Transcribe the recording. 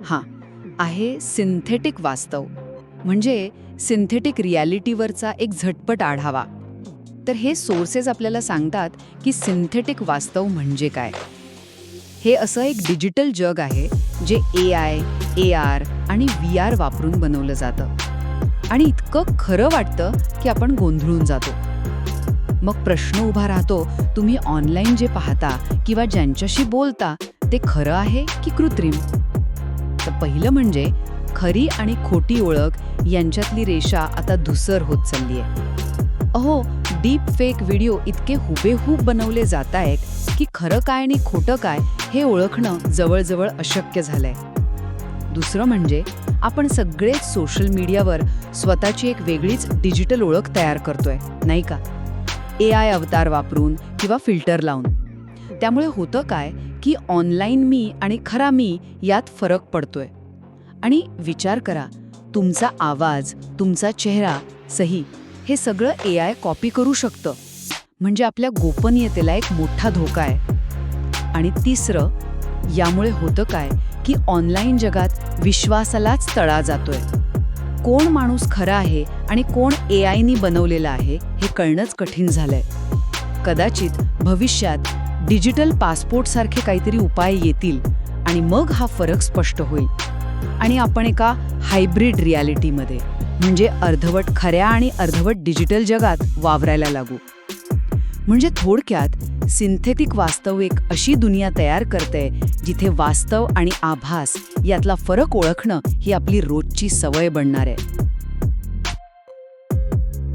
हां आहे सिंथेटिक वास्तव. म्हणजे सिंथेटिक रियालिटीवरचा एक झटपट आढावा. तर हे सोर्सेस आपल्याला सांगतात की सिंथेटिक वास्तव म्हणजे काय. हे असं एक डिजिटल जग आहे जे ए आय ए आर आणि व्ही आर वापरून बनवलं जातं. आणि इतकं खरं वाटतं की आपण गोंधळून जातो. मग प्रश्न उभा राहतो तुम्ही ऑनलाईन जे पाहता किंवा ज्यांच्याशी बोलता ते खरं आहे की कृत्रिम? तर पहिलं म्हणजे खरी आणि खोटी ओळख यांच्यातली रेषा आता धुसर होत चालली आहे. अहो डीप फेक व्हिडिओ इतके हुबेहूब बनवले जात आहेत की खरं काय आणि खोटं काय हे ओळखणं जवळजवळ अशक्य झालंय. दुसरं म्हणजे आपण सगळेच सोशल मीडियावर स्वतःची एक वेगळीच डिजिटल ओळख तयार करतोय नाही का? ए आय अवतार वापरून किंवा फिल्टर लावून. त्यामुळे होतं काय की ऑनलाईन मी आणि खरा मी यात फरक पडतोय. आणि विचार करा तुमचा आवाज तुमचा चेहरा सही हे सगळं ए आय कॉपी करू शकतं. म्हणजे आपल्या गोपनीयतेला एक मोठा धोका आहे. आणि तिसरं यामुळे होतं काय की ऑनलाईन जगात विश्वासालाच तळा जातोय. कोण माणूस खरा आहे आणि कोण ए आयनी बनवलेला आहे हे कळणंच कठीण झालंय. कदाचित भविष्यात डिजिटल पासपोर्टसारखे काहीतरी उपाय येतील आणि मग हा फरक स्पष्ट होईल. आणि आपण एका हायब्रिड रियालिटीमध्ये म्हणजे अर्धवट खऱ्या आणि अर्धवट डिजिटल जगात वावरायला लागू. म्हणजे थोडक्यात सिंथेटिक वास्तव एक अशी दुनिया तयार करते जिथे वास्तव आणि आभास यातला फरक ओळखणं ही आपली रोजची सवय बनणार आहे.